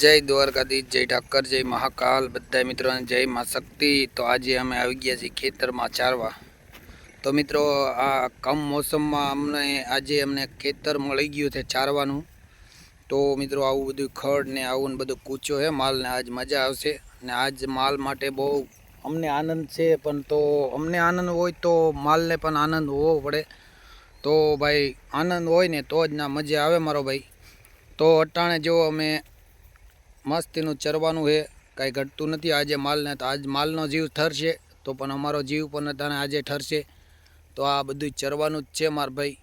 જય દ્વારકાધીશ, જય ઠાકર, જય મહાકાલ. બધા મિત્રોને જય મા શક્તિ. તો આજે અમે આવી ગયા છીએ ખેતરમાં ચારવા. તો મિત્રો, આ કમ મોસમમાં અમને આજે અમને ખેતર મળી ગયું છે ચારવાનું. તો મિત્રો, આવું બધું ખડ ને આવું ને બધું કૂચો છે. માલને આજ મજા આવશે. ને આજ માલ માટે બહુ અમને આનંદ છે, પણ તો અમને આનંદ હોય તો માલને પણ આનંદ હોવો પડે. તો ભાઈ, આનંદ હોય ને તો જ ના મજા આવે મારો ભાઈ. તો અટાણે જો અમે મસ્તીનું ચરવાનું છે. કાંઈ ઘટતું નથી. આજે માલને તો આજ માલનો જીવ ઠરશે. તો પણ અમારો જીવ પણ તને આજે ઠરશે. તો આ બધું ચરવાનું જ છે મારા ભાઈ.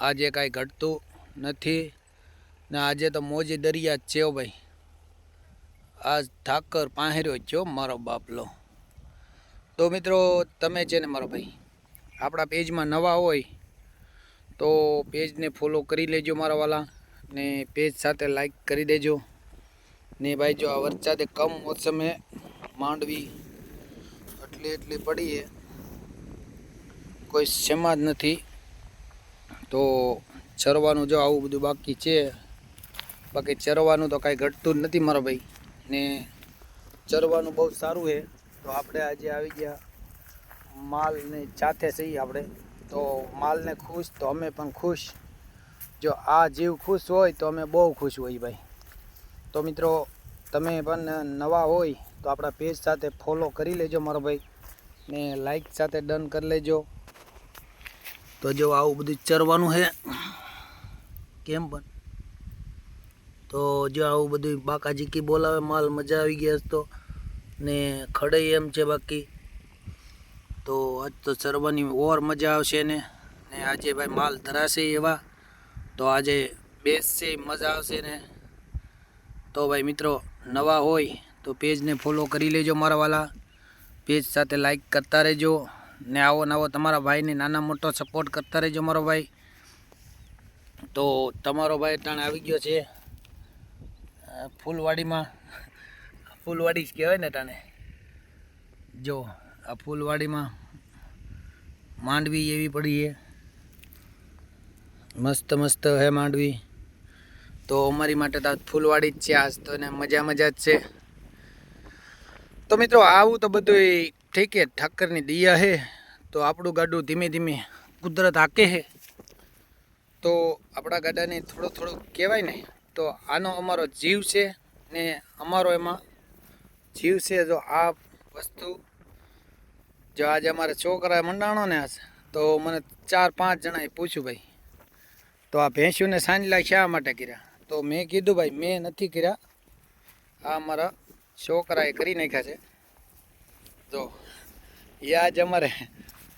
આજે કાંઈ ઘટતું નથી. ને આજે તો મોજી દરિયા જ છે ભાઈ. આજ ઠાકર પાંહેર્યો છો મારો બાપલો. તો મિત્રો, તમે છે ને મારો ભાઈ, આપણા પેજમાં નવા હોય, તો પેજને ફોલો કરી લેજો મારા વાલા. ને પેજ સાથે લાઈક કરી દેજો. ને ભાઈ જો આ વરસાદે કમ મોસમે માંડવી એટલી એટલી પડી કોઈ શેમાં જ નથી. તો ચરવાનું જો આવું બધું બાકી છે, બાકી ચરવાનું તો કાંઈ ઘટતું જ નથી મારા ભાઈ. ને ચરવાનું બહુ સારું છે. તો આપણે આજે આવી ગયા માલને સાથે છીએ આપણે. તો માલને ખુશ, તો અમે પણ ખુશ. જો આ જીવ ખુશ હોય તો અમે બહુ ખુશ હોઈએ ભાઈ. તો મિત્રો, તમે પણ નવા હોય તો આપણા પેજ સાથે ફોલો કરી લેજો મારો ભાઈ ને લાઈક સાથે ડન કરી લેજો. તો જો આવું બધું ચરવાનું છે, કેમ પણ? તો જો આવું બધું બાકા કી બોલાવે, માલ મજા આવી ગયા તો. ને ખડઈ એમ છે બાકી. તો આજ તો ચરવાની ઓર મજા આવશે ને. ને આજે ભાઈ માલ ધરાશે એવા. તો આજે બેસશે, મજા આવશે ને. તો ભાઈ મિત્રો, નવા હોય તો પેજને ફોલો કરી લેજો મારા વાલા. પેજ સાથે લાઇક કરતા રહેજો ને આવો નવો તમારા ભાઈને નાના મોટો સપોર્ટ કરતા રહેજો મારો ભાઈ. તો તમારો ભાઈ તાણે આવી ગયો છે ફૂલવાડીમાં. ફૂલવાડી જ કહેવાય ને તાણે જો, આ ફૂલવાડીમાં માંડવી એવી પડી છે. મસ્ત મસ્ત હે માંડવી. તો અમારી માટે તો ફૂલવાડી જ છે આજ તો ને મજા મજા જ છે. તો મિત્રો, આવું તો બધું ઠીક છે, ઠાકરની દયા છે તો આપણું ગાડું ધીમે ધીમે કુદરત હાકે છે તો આપણા ગાડાને થોડો થોડું કહેવાય ને, તો આનો અમારો જીવ છે ને અમારો એમાં જીવ છે જો આ વસ્તુ. જો આજે અમારે છોકરાએ મંડાણો ને આજ, તો મને ચાર પાંચ જણાએ પૂછ્યું ભાઈ. તો આ ભેંસુને સાંજલા શા માટે કર્યા? તો મેં કીધું ભાઈ, મેં નથી કર્યા. આ અમારા છોકરાએ કરી નાખ્યા છે. તો એ આજ અમારે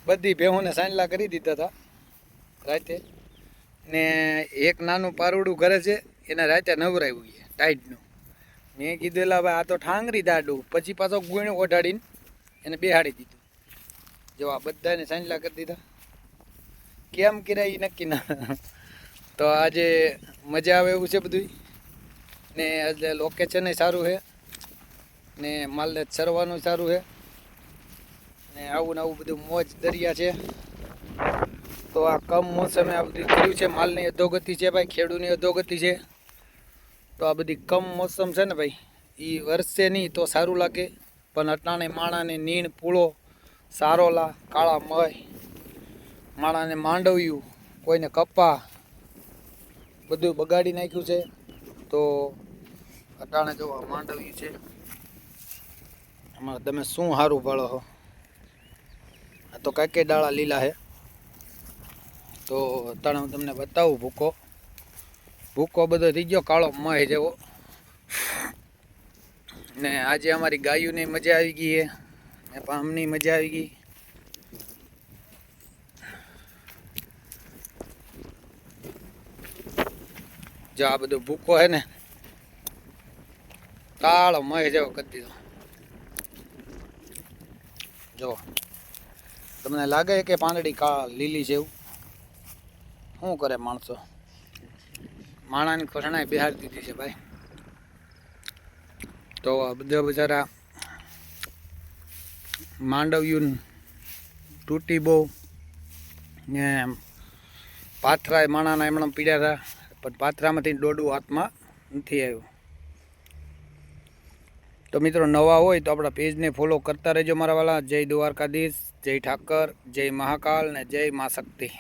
બધી ભેહોને સાંજલા કરી દીધા હતા રાતે. ને એક નાનું પારુડું ઘરે છે, એને રાતે નવરાવ્યું છે, ટાઈટનું. મેં કીધું ભાઈ, આ તો ઠાંગરી દાડું. પછી પાછો ગુણ ઓઢાડીને એને બેહાડી દીધું. જો, આ બધાને સાંજલા કરી દીધા. કેમ કર્યા એ નક્કી ના તો આજે મજા આવે એવું છે બધું ને આજે લોકેશન સારું છે. ને માલને ચરવાનું સારું છે. ને આવું ને આવું બધું મોજ દરિયા છે. તો આ કમ મોસમે આ બધું કર્યું છે. માલની અધોગતિ છે ભાઈ ખેડૂની અધોગતિ છે. તો આ બધી કમ મોસમ છે ને ભાઈ એ વરસે નહીં તો સારું લાગે. પણ અટાણે માણાને નીણ, પૂળો, સારોલા, કાળા મય, માણાને માંડવ્યું, કોઈને કપા બધું બગાડી નાખ્યું છે. તો અટાણે જોવા માંડવ્યું છે. આમાં તમે શું સારું ભાળો છો આ તો કાંઈ ડાળા લીલા છે તો અટાણે હું તમને બતાવું ભૂકો. ભૂકો બધો થઈ ગયો કાળો મહે જેવો. ને આજે અમારી ગાયોની મજા આવી ગઈ છે ને પામની મજા આવી ગઈ. જો આ બધું ભૂકો હે ને, કાળો મય જેવો કરી દીધો. જો, તમને લાગે કે પાંદડી કા લીલી એવું શું કરે માણસો? માણાની ખોરણાએ બિહાર દીધી છે ભાઈ. તો બધા બિચારા માંડવ્યું તૂટી બહુ ને પાથરાય માણાના એમણે પીડ્યા હતા. પણ પાત્રામાંથી દોડું હાથમાં નથી આવ્યું. તો મિત્રો, નવા હોય તો આપણા પેજને ફોલો કરતા રહેજો મારા વાલા. જય દ્વારકાધીશ, જય ઠાકર, જય મહાકાલ ને જય મા શક્તિ